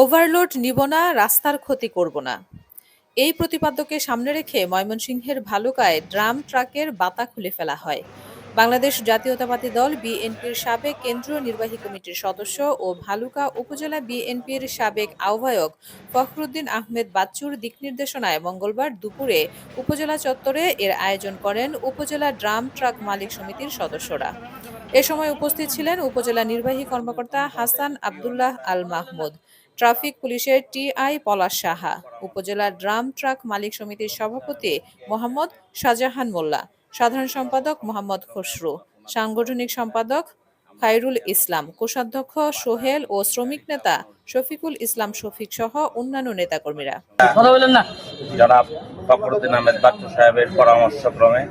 Overload নিব না, রাস্তার ক্ষতি করব না। এই প্রতিপাদ্যকে সামনে রেখে ময়মনসিংহের ভালুকায় ড্রাম ট্রাকের বাতা খুলে ফেলা হয়। বাংলাদেশ জাতীয়তাবাদী দল বিএনপির সাবেক কেন্দ্রীয় নির্বাহী কমিটির সদস্য ও ভালুকা উপজেলা বিএনপির সাবেক আহ্বায়ক ফখরুদ্দিন আহমেদ বাচ্চুর দিক নির্দেশনায় মঙ্গলবার দুপুরে উপজেলা চত্বরে এর আয়োজন করেন উপজেলা ড্রাম ট্রাক মালিক সমিতির সদস্যরা। এ সময় উপস্থিত ছিলেন উপজেলা নির্বাহী কর্মকর্তা হাসান আবদুল্লাহ আল মাহমুদ। ট্রাফিক পুলিশের টিআই পলাশ সাহা উপজেলা ড্রাম ট্রাক মালিক সমিতির সভাপতি মোহাম্মদ শাহজাহান মোল্লা সাধারণ সম্পাদক মোহাম্মদ খসরু সাংগঠনিক সম্পাদক খায়রুল ইসলাম কোষাধ্যক্ষ সোহেল ও শ্রমিক নেতা শফিকুল ইসলাম শফিক সহ অন্যান্য নেতাকর্মীরা। জনাব ফখরুদ্দিন আহমেদ বাচ্চু সাহেবের পরামর্শক্রমে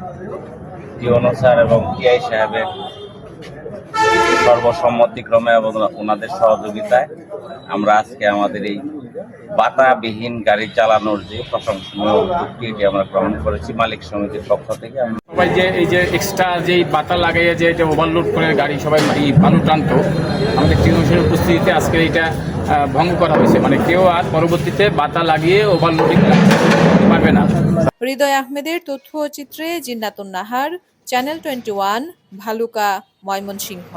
টিওনো স্যার এবং টিআই সাহেবের সর্বসম্মতিক্রমে এবং ওনাদের সহযোগিতায় আমরা আজকে আমাদের এই বাতাবিহীন গাড়ি চালানোর যে প্রশংসনীয় উদ্যোগটি এটি আমরা গ্রহণ করেছি মালিক সমিতির পক্ষ থেকে। সবাই যে এই যে এক্সট্রা যেই বাতা লাগাইয়ে যে এটা ওভারলোড করে গাড়ি সবাই এই বালু টানত আমাদের টিউশনের উপস্থিতিতে আজকে এটা ভঙ্গ করা হয়েছে। মানে কেউ আর পরবর্তীতে বাতা লাগিয়ে ওভারলোডিং পারবে না। হৃদয় আহমেদের তথ্য চিত্রে Jinnatun Nahar channel twenty one Bhaluka Mymensingh.